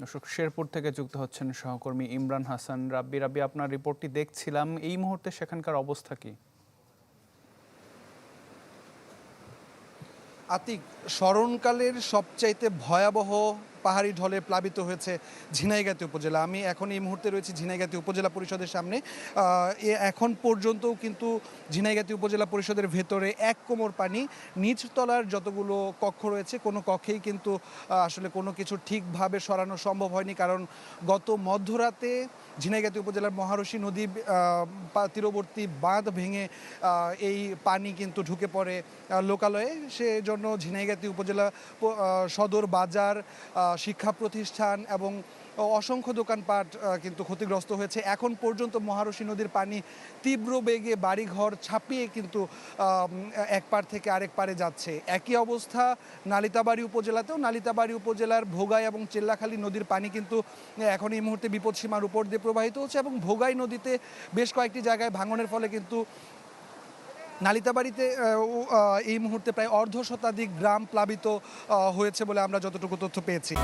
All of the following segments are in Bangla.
দর্শক, শেরপুর থেকে যুক্ত হচ্ছেন সহকর্মী ইমরান হাসান। রাব্বি রাব্বি, আপনার রিপোর্টটি দেখছিলাম। এই মুহূর্তে সেখানকার অবস্থা কি? আতিক, স্মরণকালের সবচাইতে ভয়াবহ পাহাড়ি ঢলে প্লাবিত হয়েছে ঝিনাইগাতি উপজেলা। আমি এখন এই মুহূর্তে রয়েছি ঝিনাইগাতি উপজেলা পরিষদের সামনে। এ এখন পর্যন্তও কিন্তু ঝিনাইগাতি উপজেলা পরিষদের ভেতরে এক কোমর পানি, নিচতলার যতগুলো কক্ষ রয়েছে, কোনো কক্ষেই কিন্তু আসলে কোনো কিছু ঠিকভাবে সরানো সম্ভব হয়নি। কারণ গত মধ্যরাতে ঝিনাইগাতি উপজেলার মহারশী নদী তীরবর্তী বাঁধ ভেঙে এই পানি কিন্তু ঢুকে পড়ে লোকালয়ে। সেজন্য ঝিনাইগাতি উপজেলা সদর বাজার শিক্ষা প্রতিষ্ঠান এবং অসংখ্য দোকানপাট কিন্তু ক্ষতিগ্রস্ত হয়েছে। এখন পর্যন্ত মহারশী নদীর পানি তীব্র বেগে বাড়িঘর ছাপিয়ে কিন্তু এক পার থেকে আরেক পারে যাচ্ছে। একই অবস্থা নালিতাবাড়ি উপজেলাতেও। নালিতাবাড়ি উপজেলার ভোগাই এবং চেল্লাখালী নদীর পানি কিন্তু এখন এই মুহূর্তে বিপদসীমার উপর দিয়ে প্রবাহিত হচ্ছে এবং ভোগাই নদীতে বেশ কয়েকটি জায়গায় ভাঙনের ফলে কিন্তু নালিতাবাড়িতে এই মুহূর্তে প্রায় অর্ধ শতাধিক গ্রাম প্লাবিত হয়েছে বলে আমরা যতটুকু তথ্য পেয়েছি।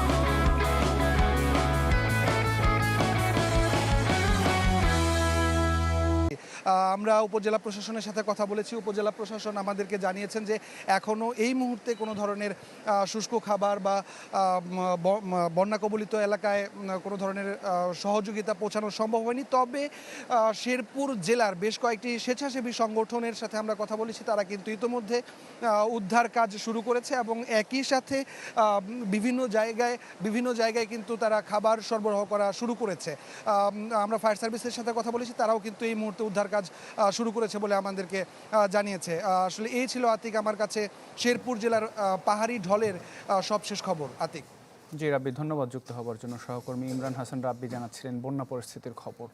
আমরা উপজেলা প্রশাসনের সাথে কথা বলেছি। উপজেলা প্রশাসন আমাদেরকে জানিয়েছেন যে এখনও এই মুহূর্তে কোনো ধরনের শুষ্ক খাবার বা আহ, উম, ব- উম, বন্যা কবলিত এলাকায় কোনো ধরনের সহযোগিতা পৌঁছানো সম্ভব হয়নি। তবে শেরপুর জেলার বেশ কয়েকটি স্বেচ্ছাসেবী সংগঠনের সাথে আমরা কথা বলেছি। তারা কিন্তু ইতোমধ্যে উদ্ধার কাজ শুরু করেছে এবং একই সাথে বিভিন্ন জায়গায় বিভিন্ন জায়গায় কিন্তু তারা খাবার সরবরাহ করা শুরু করেছে। আমরা ফায়ার সার্ভিসের সাথে কথা বলেছি। তারাও কিন্তু এই মুহূর্তে উদ্ধার কাজ শুরু করেছে বলে আমাদেরকে জানিয়েছে। আসলে এই ছিল আতিক আমার কাছে শেরপুর জেলার পাহাড়ি ঢলের সবশেষ খবর। আতিক। জি রাব্বি, ধন্যবাদ যুক্ত হওয়ার জন্য। সহকর্মী ইমরান হাসান রাব্বি জানাচ্ছিলেন বন্যা পরিস্থিতির খবর।